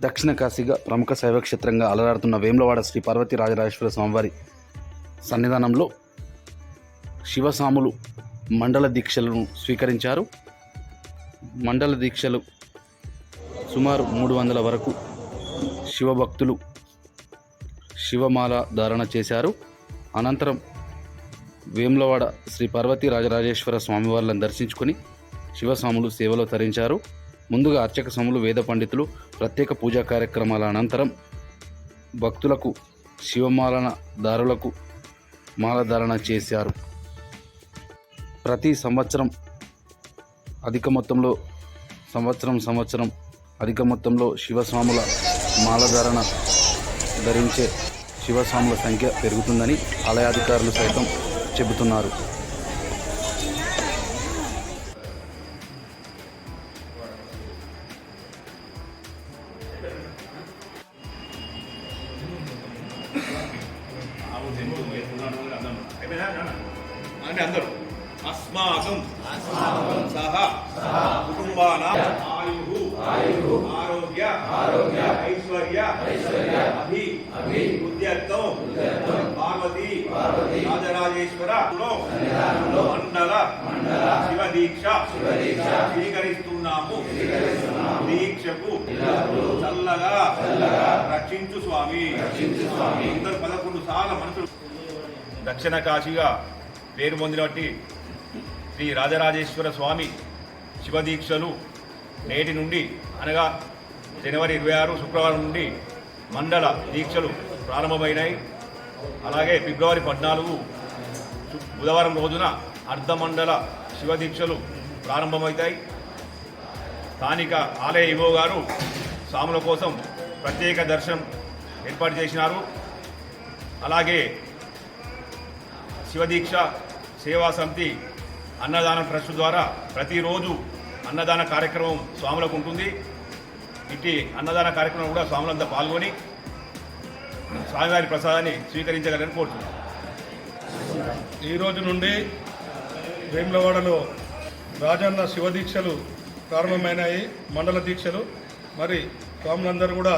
దక్షిణ కాశీగా ప్రముఖ శైవక్షేత్రంగా అలరాడుతున్న వేములవాడ శ్రీ పార్వతీ రాజరాజేశ్వర స్వామివారి సన్నిధానంలో శివసాములు మండల దీక్షలను స్వీకరించారు. మండల దీక్షలు సుమారు మూడు వందల వరకు శివభక్తులు శివమాల ధారణ చేశారు. అనంతరం వేములవాడ శ్రీ పార్వతీ రాజరాజేశ్వర స్వామివార్లను దర్శించుకొని శివస్వాములు సేవలో తరించారు. ముందుగా అర్చక సములు వేద పండితులు ప్రత్యేక పూజా కార్యక్రమాల అనంతరం భక్తులకు శివమాలన దారులకు మాలధారణ చేశారు. ప్రతి సంవత్సరం అధిక మొత్తంలో సంవత్సరం సంవత్సరం అధిక మొత్తంలో శివస్వాముల మాలధారణ ధరించే శివస్వాముల సంఖ్య పెరుగుతుందని ఆలయాధికారులు సైతం చెబుతున్నారు. అంటే అందరూ. అస్మాకం. సహ. కుటుంబానాం. ఆయు. ఆరోగ్య. ఆరోగ్య. ఐశ్వర్య. ఐశ్వర్య. అభి. అభి. ఉద్యత్తం పార్వతి. పార్వతి. రాజరాజేశ్వర. మండల. మండల. శివ దీక్ష శివ దీక్ష స్వీకరిస్తున్నాము దీక్షకు. చల్లగా. చల్లగా. రక్షించు స్వామి. రక్షించు స్వామి. అందరు మనసులు దక్షిణ కాశీగా పేరు పొందినట్టి శ్రీ రాజరాజేశ్వర స్వామి శివదీక్షలు నేటి నుండి అనగా జనవరి ఇరవై ఆరు శుక్రవారం నుండి మండల దీక్షలు ప్రారంభమైనాయి. అలాగే ఫిబ్రవరి పద్నాలుగు బుధవారం రోజున అర్ధమండల శివదీక్షలు ప్రారంభమవుతాయి. స్థానిక ఆలయ ఇవో గారు స్వాముల కోసం ప్రత్యేక దర్శనం ఏర్పాటు చేసినారు. అలాగే శివదీక్ష సేవా సమితి అన్నదాన ట్రస్ట్ ద్వారా ప్రతిరోజు అన్నదాన కార్యక్రమం స్వాములకు ఉంటుంది. ఇట్టి అన్నదాన కార్యక్రమం కూడా స్వాములంతా పాల్గొని స్వామివారి ప్రసాదాన్ని స్వీకరించగలని కోరుతున్నాను ఈరోజు నుండి వేములవాడలో రాజన్న శివ దీక్షలు ప్రారంభమైనాయి మండల దీక్షలు. మరి స్వాములందరూ కూడా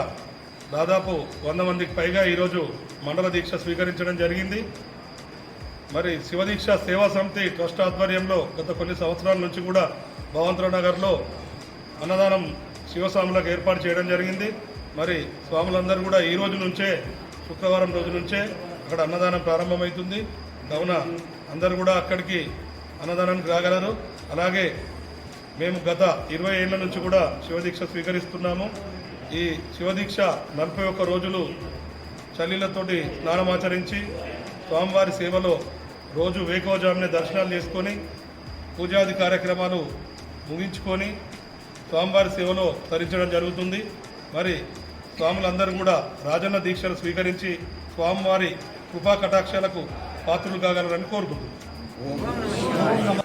దాదాపు వంద మందికి పైగా ఈరోజు మండల దీక్ష స్వీకరించడం జరిగింది. మరి శివదీక్ష సేవా సమితి ట్రస్ట్ ఆధ్వర్యంలో గత కొన్ని సంవత్సరాల నుంచి కూడా భగవంతరావు నగర్లో అన్నదానం శివస్వాములకు ఏర్పాటు చేయడం జరిగింది. మరి స్వాములందరూ కూడా ఈ రోజు నుంచే శుక్రవారం రోజు నుంచే అక్కడ అన్నదానం ప్రారంభమవుతుంది. కావున అందరూ కూడా అక్కడికి అన్నదానానికి రాగలరు. అలాగే మేము గత ఇరవై ఏళ్ళ నుంచి కూడా శివదీక్ష స్వీకరిస్తున్నాము. ఈ శివదీక్ష నలభై ఒక్క రోజులు చల్లీలతోటి స్నానమాచరించి స్వామివారి సేవలో రోజు వేకోజామునే దర్శనాలు చేసుకొని పూజాది కార్యక్రమాలు ముగించుకొని స్వామివారి సేవలో తరించడం జరుగుతుంది. మరి స్వాములందరూ కూడా రాజన్న దీక్షలు స్వీకరించి స్వామివారి కృపా కటాక్షాలకు పాత్రలు కాగలరని కోరుకుంటున్నాను